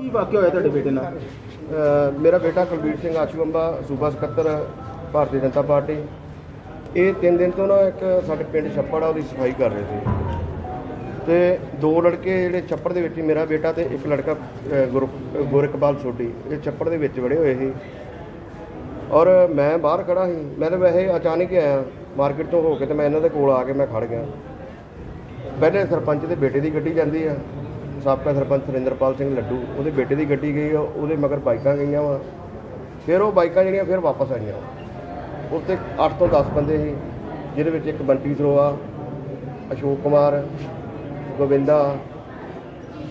ਕੀ ਵਾਕਿਆ ਹੋਇਆ ਤੁਹਾਡੇ ਬੇਟੇ ਨਾਲ? ਅ, ਮੇਰਾ ਬੇਟਾ ਕੁਲਬੀਰ ਸਿੰਘ ਆਸ਼ੂਅੰਬਾ ਸੂਬਾ ਸਕੱਤਰ ਭਾਰਤੀ ਜਨਤਾ ਪਾਰਟੀ। ਇਹ ਤਿੰਨ ਦਿਨ ਤੋਂ ਨਾ ਇੱਕ ਸਾਡੇ ਪਿੰਡ ਛੱਪੜ ਆ ਉਹਦੀ ਸਫ਼ਾਈ ਕਰ ਰਹੇ ਸੀ। ਤੇ ਦੋ ਲੜਕੇ ਜਿਹੜੇ ਛੱਪੜ ਦੇ ਵਿੱਚ ਹੀ ਮੇਰਾ ਬੇਟਾ ਤੇ ਇੱਕ ਲੜਕਾ ਅ, ਗੁਰ ਗੋਰਖਪਾਲ ਸੋਢੀ ਇਹ ਛੱਪੜ ਦੇ ਵਿੱਚ ਵੜੇ ਹੋਏ ਸੀ। ਔਰ ਮੈਂ ਬਾਹਰ ਖੜਾ ਸੀ। ਮੈਂ ਤਾਂ ਵੈਸੇ ਅਚਾਨਕ ਹੀ ਆਇਆ ਮਾਰਕੀਟ ਤੋਂ ਹੋ ਕੇ ਤੇ ਮੈਂ ਇਹਨਾਂ ਦੇ ਕੋਲ ਆ ਕੇ ਮੈਂ ਖੜ ਗਿਆ। ਪਹਿਲੇ ਸਰਪੰਚ ਦੇ ਬੇਟੇ ਦੀ ਗੱਡੀ ਜਾਂਦੀ ਆ। ਸਾਬਕਾ ਸਰਪੰਚ ਸੁਰਿੰਦਰਪਾਲ ਸਿੰਘ ਲੱਡੂ ਉਹਦੇ ਬੇਟੇ ਦੀ ਗੱਡੀ ਗਈ ਆ ਉਹਦੇ ਮਗਰ ਬਾਈਕਾਂ ਗਈਆਂ ਵਾ। ਫਿਰ ਉਹ ਬਾਈਕਾਂ ਜਿਹੜੀਆਂ ਫਿਰ ਵਾਪਸ ਆਈਆਂ। ਉੱਤੇ 8 ਤੋਂ 10 ਬੰਦੇ ਸੀ ਜਿਹਦੇ ਵਿੱਚ ਇੱਕ ਬੰਟੀ ਸਰੋਆ ਅਸ਼ੋਕ ਕੁਮਾਰ ਗੋਵਿੰਦਾ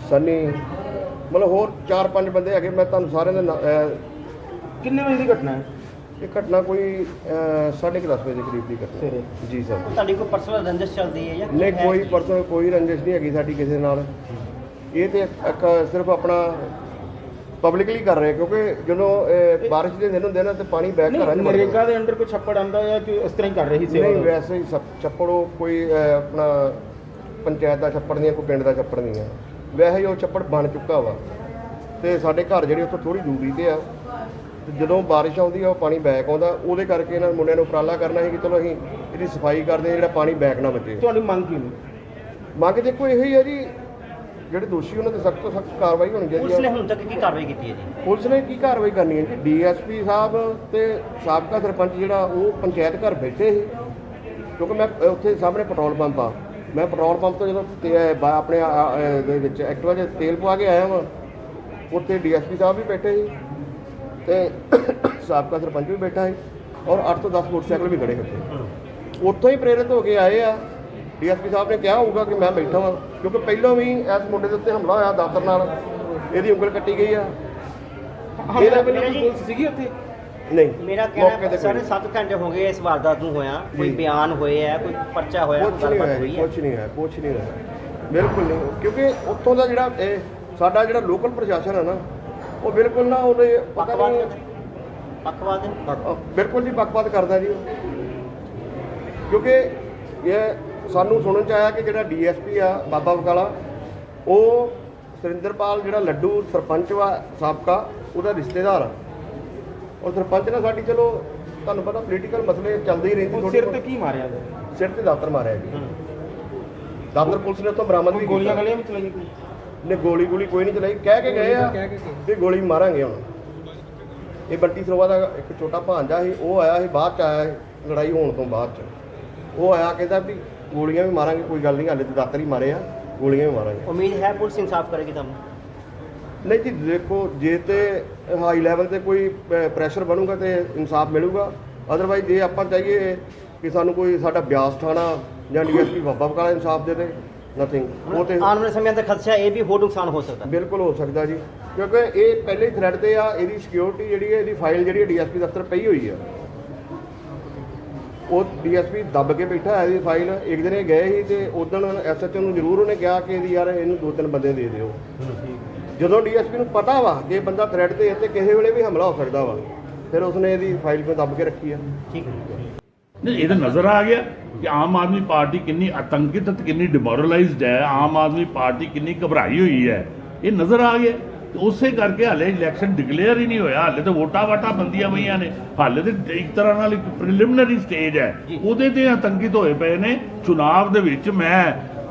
ਸਨੀ ਮਤਲਬ ਹੋਰ 4-5 ਬੰਦੇ ਹੈਗੇ ਮੈਂ ਤੁਹਾਨੂੰ ਸਾਰਿਆਂ ਦੇ ਕਿੰਨੇ ਵਜੇ ਦੀ ਘਟਨਾ ਹੈ? ਇਹ ਘਟਨਾ ਕੋਈ 10:30 ਵਜੇ ਦੇ ਕਰੀਬ ਦੀ ਘਟਨਾ। ਸਵੇਰੇ। ਜੀ ਸਰ। ਤੁਹਾਡੀ ਕੋਈ ਪਰਸਨਲ ਰੰਜਿਸ਼ ਚੱਲਦੀ ਹੈ ਜਾਂ ਨਹੀਂ ਹੈ? ਕੋਈ ਪਰਸਨਲ ਕੋਈ ਰੰਜਿਸ਼ ਨਹੀਂ ਹੈਗੀ ਸਾਡੀ ਕਿਸੇ ਨਾਲ। ਇਹ ਤੇ ਇੱਕ ਸਿਰਫ ਆਪਣਾ ਪਬਲਿਕਲੀ ਕਰ ਰਹੇ ਕਿਉਂਕਿ ਜਦੋਂ ਅਹ, ਬਾਰਿਸ਼ ਦੇ ਦਿਨ ਹੁੰਦੇ ਨਾ ਤੇ ਪਾਣੀ ਬੈਕ ਘਰਾਂ 'ਚ ਨਹੀਂ ਵੜ ਜਾਂਦਾ। ਨਰੇਗਾ ਦੇ ਅੰਡਰ ਕੋਈ ਛੱਪੜ ਆਂਦਾ ਜਾਂ ਕਿ ਇਸ ਤਰ੍ਹਾਂ ਹੀ ਕਰ ਰਹੀ ਸੇਵਾ ਨਹੀਂ ਵੈਸੇ ਹੀ ਸਭ ਛੱਪੜੋ ਕੋਈ ਅਹ, ਆਪਣਾ ਪੰਚਾਇਤ ਦਾ ਛੱਪੜ ਨਹੀਂ ਹੈ ਕੋਈ ਪਿੰਡ ਦਾ ਛੱਪੜ ਨਹੀਂ ਹੈ ਵੈਸੇ ਹੀ ਉਹ ਛੱਪੜ ਬਣ ਚੁੱਕਾ ਵਾ। ਤੇ ਸਾਡੇ ਘਰ ਜਿਹੜੇ ਉੱਥੋਂ ਥੋੜੀ ਦੂਰੀ ਤੇ ਆ। ਤੇ ਜਦੋਂ ਬਾਰਿਸ਼ ਆਉਂਦੀ ਆ ਉਹ ਪਾਣੀ ਬੈਕ ਆਉਂਦਾ। ਉਹਦੇ ਕਰਕੇ ਇਹਨਾਂ ਮੁੰਡਿਆਂ ਨੂੰ ਉਪਰਾਲਾ ਕਰਨਾ ਸੀ ਕਿ ਚਲੋ ਅਸੀਂ ਇਹਦੀ ਸਫ਼ਾਈ ਕਰਦੇ ਹਾਂ ਜਿਹੜਾ ਪਾਣੀ ਬੈਕ ਨਾ ਬਚੇ। ਤੁਹਾਡੀ ਮੰਗ ਕੀ ਨੇ? ਮੰਗ ਦੇਖੋ ਇਹੋ ਹੀ ਹੈ ਜੀ ਜਿਹੜੇ ਦੋਸ਼ੀ ਉਹਨਾਂ ਤੇ ਸਖਤ ਤੋਂ ਸਖਤ ਕਾਰਵਾਈ ਹੋਣੀ ਚਾਹੀਦੀ ਪੁਲਿਸ ਨੇ ਹੈ। ਹੁਣ ਤੱਕ ਕੀ ਕਾਰਵਾਈ ਕੀਤੀ ਹੈ ਜੀ? ਪੁਲਿਸ ਨੇ ਕੀ ਕਾਰਵਾਈ ਕਰਨੀ ਹੈ ਜੀ? ਡੀਐਸਪੀ ਸਾਹਿਬ ਤੇ ਸਾਬਕਾ ਸਰਪੰਚ ਜਿਹੜਾ ਉਹ ਪੰਚਾਇਤ ਘਰ ਬੈਠੇ ਸੀ। ਕਿਉਂਕਿ ਮੈਂ ਅ, ਉੱਥੇ ਸਾਹਮਣੇ ਪੈਟਰੋਲ ਪੰਪ ਆ। ਮੈਂ ਪੈਟਰੋਲ ਪੰਪ ਤੋਂ ਜਦੋਂ ਤੇ- ਬਾ- ਆਪਣੇ ਆ- ਆ- ਅ, ਦੇ ਵਿੱਚ ਐਕਟਿਵਾ 'ਚ ਤੇਲ ਪਵਾ ਕੇ ਆਇਆ ਵਾਂ ਉੱਥੇ ਡੀਐਸਪੀ ਸਾਹਿਬ ਵੀ ਬੈਠੇ ਸੀ ਤੇ ਸਾਬਕਾ ਸਰਪੰਚ ਵੀ ਬੈਠਾ ਸੀ ਔਰ 8 ਤੋਂ 10 ਮੋਟਰਸਾਈਕਲ ਵੀ ਖੜੇ ਉੱਥੇ। ਉੱਥੋਂ ਹੀ ਪ੍ਰੇਰਿਤ ਹੋ ਕੇ ਆਏ ਆ। ਡੀਐਸਪੀ ਸਾਹਿਬ ਨੇ ਕਿਹਾ ਹੋਊਗਾ ਕਿ ਮੈਂ ਬੈਠਾ ਵਾਂ ਕਿਉਂਕਿ ਪਹਿਲਾਂ ਵੀ ਇਸ ਮੁੰਡੇ ਦੇ ਉੱਤੇ ਹਮਲਾ ਹੋਇਆ ਦਾਤਰ ਨਾਲ। ਇਹਦੀ ਉਂਗਲ ਕੱਟੀ ਗਈ ਆ। ਹਮਲਾ ਵੇਲੇ ਕੋਈ ਪੁਲਿਸ ਸੀਗੀ ਉੱਥੇ? ਨਹੀਂ। ਮੇਰਾ ਕਹਿਣਾ ਸਾਰੇ ਕੋਈ 7 ਘੰਟੇ ਹੋ ਗਏ ਇਸ ਵਾਰਦਾਤ ਨੂੰ ਹੋਇਆ। ਕੋਈ। ਬਿਆਨ ਹੋਏ ਹੈ ਕੋਈ ਪਰਚਾ ਹੋਇਆ ਨਹੀਂ ਗੱਲਬਾਤ ਹੋਈ ਹੈ ਕੁਝ ਨਹੀਂ ਹੋਇਆ ਕੁਝ ਨਹੀਂ ਹੋਇਆ। ਬਿਲਕੁਲ ਨਹੀਂ। ਕਿਉਂਕਿ ਉੱਥੋਂ ਦਾ ਜਿਹੜਾ ਇਹ ਸਾਡਾ ਜਿਹੜਾ ਲੋਕਲ ਪ੍ਰਸ਼ਾਸਨ ਹੈ ਨਾ ਉਹ ਬਿਲਕੁਲ ਨਾ ਉਹਦੇ ਪਤਾ ਪੱਖਵਾਦ ਨਹੀਂ ਪੱਖਵਾਦ ਬਿਲਕੁਲ ਜੀ ਬਕਵਾਦ ਕਰਦਾ ਜੀ। ਕਿਉਂਕਿ ਇਹ ਸਾਨੂੰ ਸੁਣਨ ਚ ਆਇਆ ਕਿ ਜਿਹੜਾ ਡੀਐਸਪੀ ਆ ਬਾਬਾ ਬਕਾਲਾ ਉਹ ਸੁਰਿੰਦਰਪਾਲ ਜਿਹੜਾ ਲੱਡੂ ਸਰਪੰਚ ਵਾ ਸਾਬਕਾ ਉਹਦਾ ਰਿਸ਼ਤੇਦਾਰ ਆ। ਔਰ ਸਰਪੰਚ ਨਾਲ ਸਾਡੀ ਚਲੋ ਤੁਹਾਨੂੰ ਪਤਾ ਪੋਲੀਟੀਕਲ ਮਸਲੇ ਚੱਲਦੇ ਹੀ ਰਹਿੰਦੇ ਉਹ ਸਿਰ ਤੇ। ਕੀ ਮਾਰਿਆ ਗਿਆ ਸਿਰ ਤੇ ਦਾਤਰ ਮਾਰਿਆ ਜੀ। ਦਾਤਰ ਪੁਲਿਸ ਨੇ ਉੱਥੋਂ ਬਰਾਮਦ ਵੀ ਗੋਲੀਆਂ। ਗਲੀਆਂ ਵਿੱਚ ਚਲਾਈ ਕੋਈ? ਨੇ ਗੋਲੀ ਗੋਲੀ ਕੋਈ ਨਹੀਂ ਚਲਾਈ। ਕਹਿ ਕੇ ਗਏ ਆ ਵੀ ਗੋਲੀ ਮਾਰਾਂਗੇ ਹੁਣ। ਇਹ ਬੰਟੀ ਸਰੋਵਾ ਦਾ ਇੱਕ ਛੋਟਾ ਭਾਂਜਾ ਸੀ ਉਹ ਆਇਆ ਸੀ ਬਾਅਦ ਚ ਆਇਆ ਲੜਾਈ ਹੋਣ ਤੋਂ ਬਾਅਦ ਚ। ਉਹ ਆਇਆ ਕਹਿੰਦਾ ਵੀ ਗੋਲੀਆਂ ਵੀ ਮਾਰਾਂਗੇ ਕੋਈ ਗੱਲ ਨਹੀਂ ਹਾਲੇ ਤੇ ਦਾਤਰ ਹੀ ਮਾਰੇ ਆ ਗੋਲੀਆਂ ਵੀ ਮਾਰਾਂਗੇ। ਉਮੀਦ ਹੈ ਪੁਲਿਸ ਇਨਸਾਫ ਕਰੇਗੀ ਤੁਹਾਨੂੰ। ਨਹੀਂ ਜੀ ਦੇਖੋ ਜੇ ਤੇ ਹਾਈ ਲੈਵਲ ਤੇ ਕੋਈ ਪ੍ਰੈਸ਼ਰ ਬਣੂਗਾ ਤੇ ਇਨਸਾਫ ਮਿਲੂਗਾ। ਅਦਰਵਾਈਜ਼ ਜੇ ਆਪਾਂ ਚਾਹੀਏ ਕਿ ਸਾਨੂੰ ਕੋਈ ਸਾਡਾ ਬਿਆਸ ਥਾਣਾ ਜਾਂ ਡੀਐਸਪੀ ਬਾਬਾ ਬਕਾਲਾ ਇਨਸਾਫ ਦੇ ਦੇ ਨਥਿੰਗ ਉਹ ਤੇ ਆਉਣ ਵਾਲੇ ਸਮੇਂ ਦਾ ਖਦਸ਼ਾ ਇਹ ਵੀ ਹੋਰ ਨੁਕਸਾਨ ਹੋ ਸਕਦਾ। ਬਿਲਕੁਲ ਹੋ ਸਕਦਾ ਜੀ। ਕਿਉਂਕਿ ਇਹ ਪਹਿਲੇ ਹੀ ਥ੍ਰੈਡ ਤੇ ਆ ਇਹਦੀ ਸਿਕਿਉਰਿਟੀ ਜਿਹੜੀ ਹੈ ਇਹਦੀ ਫਾਈਲ ਜਿਹੜੀ ਹੈ ਡੀਐਸਪੀ ਦਫ਼ਤਰ ਪਈ ਹੋਈ ਆ। ਉਹ ਡੀਐਸਪੀ ਦੱਬ ਕੇ ਬੈਠਾ ਹੈ ਇਹਦੀ ਫਾਈਲ, ਇੱਕ ਦਿਨ ਇਹ ਗਏ ਸੀ ਤੇ ਉਦੋਂ ਐਸਐਚਓ ਨੂੰ ਜ਼ਰੂਰ ਉਹਨੇ ਕਿਹਾ ਕਿ ਇਹਦੀ ਯਾਰ ਇਹਨੂੰ ਦੋ ਤਿੰਨ ਬੰਦੇ ਦੇ ਦਿਓ। ਜਦੋਂ ਡੀਐਸਪੀ ਨੂੰ ਪਤਾ ਵਾ ਕਿ ਇਹ ਬੰਦਾ ਥ੍ਰੈਡ ਤੇ ਹੈ ਤੇ ਕਿਸੇ ਵੇਲੇ ਵੀ ਹਮਲਾ ਹੋ ਸਕਦਾ ਵਾ, ਫਿਰ ਉਸਨੇ ਇਹਦੀ ਫਾਈਲ ਕਿਉਂ ਦੱਬ ਕੇ ਰੱਖੀ ਆ? ਠੀਕ ਹੈ। ਨਹੀਂ ਇਹ ਤਾਂ ਨਜ਼ਰ ਆ ਗਿਆ ਕਿ ਆਮ ਆਦਮੀ ਪਾਰਟੀ ਕਿੰਨੀ ਆਤੰਕਿਤ ਅਤੇ ਕਿੰਨੀ ਡਿਮੋਰਲਾਈਜ਼ਡ ਹੈ, ਆਮ ਆਦਮੀ ਪਾਰਟੀ ਕਿੰਨੀ ਘਬਰਾਈ ਹੋਈ ਹੈ। ਇਹ ਨਜ਼ਰ ਆ ਗਿਆ। ਉਸੇ ਕਰਕੇ ਹਾਲੇ ਇਲੈਕਸ਼ਨ ਡਿਕਲੇਅਰ ਹੀ ਨਹੀਂ ਹੋਇਆ। ਹਾਲੇ ਤਾਂ ਵੋਟਾਂ ਵਾਟਾਂ ਬੰਦੀਆਂ ਪਈਆਂ ਨੇ। ਹਾਲੇ ਤੇ ਇੱਕ ਤਰ੍ਹਾਂ ਨਾਲ ਇੱਕ ਪ੍ਰੀਲਿਮਿਨਰੀ ਸਟੇਜ ਹੈ। ਉਹਦੇ ਤੇ ਆਤੰਕਿਤ ਹੋਏ ਪਏ ਨੇ। ਚੁਣਾਵ ਦੇ ਵਿੱਚ ਮੈਂ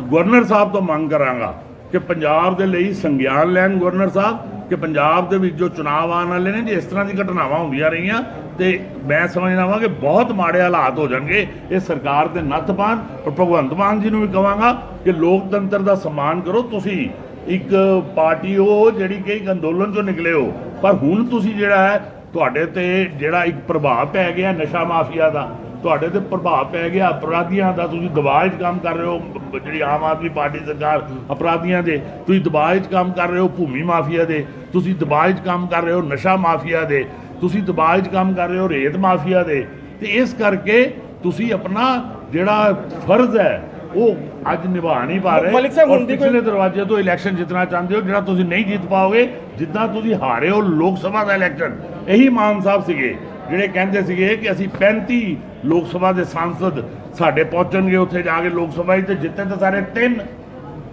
ਗਵਰਨਰ ਸਾਹਿਬ ਤੋਂ ਮੰਗ ਕਰਾਂਗਾ ਕਿ ਪੰਜਾਬ ਦੇ ਲਈ ਸੰਗਿਆਨ ਲੈਣ ਗਵਰਨਰ ਸਾਹਿਬ ਕਿ ਪੰਜਾਬ ਦੇ ਵਿੱਚ ਜੋ ਚੁਣਾਵ ਆਉਣ ਵਾਲੇ ਨੇ ਜੇ ਇਸ ਤਰ੍ਹਾਂ ਦੀ ਘਟਨਾਵਾਂ ਹੁੰਦੀਆਂ ਰਹੀਆਂ ਤੇ ਮੈਂ ਸਮਝਦਾ ਵਾਂ ਕਿ ਬਹੁਤ ਮਾੜੇ ਹਾਲਾਤ ਹੋ ਜਾਣਗੇ। ਇਹ ਸਰਕਾਰ ਦੇ ਨੱਥ ਪਾਣ ਔਰ ਭਗਵੰਤ ਮਾਨ ਜੀ ਨੂੰ ਵੀ ਕਵਾਂਗਾ ਕਿ ਲੋਕਤੰਤਰ ਦਾ ਸਨਮਾਨ ਕਰੋ। ਤੁਸੀਂ ਇੱਕ ਪਾਰਟੀ ਉਹ ਜਿਹੜੀ ਕਿ ਇੱਕ ਅੰਦੋਲਨ ਚੋਂ ਨਿਕਲੇ ਹੋ। ਪਰ ਹੁਣ ਤੁਸੀਂ ਜਿਹੜਾ ਹੈ, ਤੁਹਾਡੇ ਤੇ ਜਿਹੜਾ ਇੱਕ ਪ੍ਰਭਾਵ ਪੈ ਗਿਆ ਨਸ਼ਾ ਮਾਫੀਆ ਦਾ, ਤੁਹਾਡੇ ਤੇ ਪ੍ਰਭਾਵ ਪੈ ਗਿਆ ਅਪਰਾਧੀਆਂ ਦਾ, ਤੁਸੀਂ ਦਬਾਅ 'ਚ ਕੰਮ ਕਰ ਰਹੇ ਹੋ ਜਿਹੜੀ ਆਮ ਆਦਮੀ ਪਾਰਟੀ ਸਰਕਾਰ ਅਪਰਾਧੀਆਂ ਦੇ, ਤੁਸੀਂ ਦਬਾਅ 'ਚ ਕੰਮ ਕਰ ਰਹੇ ਹੋ ਭੂਮੀ ਮਾਫੀਆ ਦੇ, ਤੁਸੀਂ ਦਬਾਅ 'ਚ ਕੰਮ ਕਰ ਰਹੇ ਹੋ ਨਸ਼ਾ ਮਾਫੀਆ ਦੇ, ਤੁਸੀਂ ਦਬਾਅ 'ਚ ਕੰਮ ਕਰ ਰਹੇ ਹੋ ਰੇਤ ਮਾਫੀਆ ਦੇ। ਤੇ ਇਸ ਕਰਕੇ ਤੁਸੀਂ ਆਪਣਾ ਜਿਹੜਾ ਫਰਜ਼ ਹੈ ਉਹ ਅੱਜ ਨਿਭਾ ਨਹੀਂ ਪਾ ਰਹੇ ਮਲਿਕ ਸਾਹਿਬ, ਹੁਣ ਦੀ ਕੋਈ- ਪਿਛਲੇ ਦਰਵਾਜ਼ੇ ਤੋਂ ਇਲੈਕਸ਼ਨ ਜਿੱਤਣਾ ਚਾਹੁੰਦੇ ਹੋ ਜਿਹੜਾ ਤੁਸੀਂ ਨਹੀਂ ਜਿੱਤ ਪਾਓਗੇ ਜਿੱਦਾਂ ਤੁਸੀਂ ਹਾਰੇ ਹੋ ਲੋਕ ਸਭਾ ਦਾ ਇਲੈਕਸ਼ਨ ਇਹੀ ਮਾਨ ਸਾਹਿਬ ਸੀਗੇ ਜਿਹੜੇ ਕਹਿੰਦੇ ਸੀਗੇ ਕਿ ਅਸੀਂ 35 ਲੋਕ ਸਭਾ ਦੇ ਸਾਂਸਦ ਸਾਡੇ ਪਹੁੰਚਣਗੇ ਉੱਥੇ ਜਾ ਕੇ ਲੋਕ ਸਭਾ 'ਚ ਤੇ ਜਿੱਤੇ ਤਾਂ ਸਾਰੇ ਤਿੰਨ।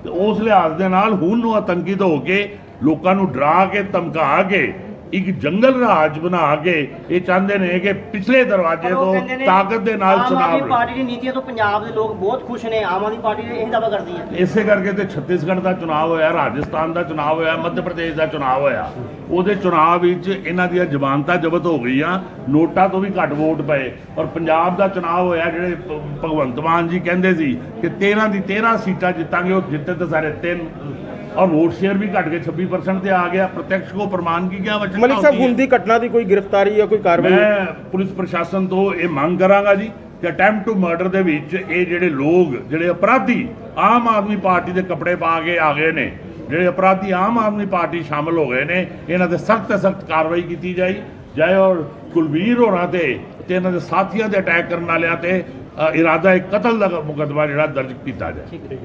ਉਸ ਲਿਹਾਜ਼ ਦੇ ਨਾਲ ਹੁਣ ਨੂੰ ਆਤੰਕਿਤ ਹੋ ਕੇ ਲੋਕਾਂ ਨੂੰ ਡਰਾ ਕੇ ਧਮਕਾ ਕੇ ਇੱਕ ਜੰਗਲ ਰਾਜ ਬਣਾ ਕੇ ਇਹ ਚਾਹੁੰਦੇ ਨੇ ਕਿ ਪਿਛਲੇ ਦਰਵਾਜ਼ੇ ਤੋਂ ਤਾਕਤ ਦੇ ਨਾਲ ਆਮ ਚੁਣਾਵ ਆਦਮੀ ਲੜੇ। ਪਾਰਟੀ ਦੀ ਨੀਤੀਆਂ ਤੋਂ ਪੰਜਾਬ ਦੇ ਲੋਕ ਬਹੁਤ ਖੁਸ਼ ਨੇ ਆਮ ਆਦਮੀ ਪਾਰਟੀ ਇਹ ਦਾਅਵਾ ਕਰਦੀ ਹੈ। ਇਸੇ ਕਰਕੇ ਤੇ ਛੱਤੀਸਗੜ੍ਹ ਦਾ ਚੁਣਾਵ ਹੋਇਆ ਰਾਜਸਥਾਨ ਦਾ ਚੁਣਾਵ ਹੋਇਆ ਮੱਧ ਪ੍ਰਦੇਸ਼ ਦਾ ਚੁਣਾਵ ਹੋਇਆ। ਉਹਦੇ ਚੁਣਾਵ ਵਿੱਚ ਇਹਨਾਂ ਦੀਆਂ ਜ਼ਮਾਨਤਾਂ ਜ਼ਬਤ ਹੋ ਗਈਆਂ ਨੋਟਾਂ ਤੋਂ ਵੀ ਘੱਟ ਵੋਟ ਪਏ। ਔਰ ਪੰਜਾਬ ਦਾ ਚੁਣਾਵ ਹੋਇਆ ਜਿਹੜੇ ਭਗਵੰਤ ਮਾਨ ਜੀ ਕਹਿੰਦੇ ਸੀ ਕਿ 13 ਦੀ 13 ਸੀਟਾਂ ਜਿੱਤਾਂਗੇ ਉਹ ਜਿੱਤੇ ਤਾਂ ਸਾਰੇ ਤਿੰਨ ਔਰ ਵੋਟ ਸ਼ੇਅਰ ਵੀ ਘਟ ਕੇ 26% ਤੇ ਆ ਗਿਆ। ਪ੍ਰਤੱਖ ਕੋ ਪ੍ਰਮਾਣ ਕੀ ਗਿਆ ਵਚਨ ਮਲਿਕ ਸਾਹਿਬ ਹੁਣ ਦੀ ਘਟਨਾ ਦੀ ਕੋਈ ਗ੍ਰਿਫਤਾਰੀ ਜਾਂ ਕੋਈ ਕਾਰਵਾਈ? ਮੈਂ ਪੁਲਿਸ ਪ੍ਰਸ਼ਾਸਨ ਤੋਂ ਇਹ ਮੰਗ ਕਰਾਂਗਾ ਜੀ ਕਿ ਅਟੈਂਪਟ ਟੂ ਮਰਡਰ ਦੇ ਵਿੱਚ ਇਹ ਜਿਹੜੇ ਲੋਕ ਜਿਹੜੇ ਅਪਰਾਧੀ ਆਮ ਆਦਮੀ ਪਾਰਟੀ ਦੇ ਕੱਪੜੇ ਪਾ ਕੇ ਆ ਗਏ ਨੇ ਜਿਹੜੇ ਅਪਰਾਧੀ ਆਮ ਆਦਮੀ ਪਾਰਟੀ ਸ਼ਾਮਲ ਹੋ ਗਏ ਨੇ ਇਹਨਾਂ ਤੇ ਸਖਤ ਸਖਤ ਕਾਰਵਾਈ ਕੀਤੀ ਜਾਈ। ਜਾਏ ਔਰ ਕੁਲਵੀਰ ਹੋਰਾਂ ਤੇ ਤੇ ਇਹਨਾਂ ਦੇ ਸਾਥੀਆਂ ਤੇ ਅਟੈਕ ਕਰਨ ਵਾਲਿਆਂ ਤੇ ਅ, ਇਰਾਦਾ ਇੱਕ ਕਤਲ ਦਾ ਮੁਕੱਦਮਾ ਜਿਹੜਾ ਦਰਜ ਕੀਤਾ ਜਾਏ। ਠੀਕ ਹੈ।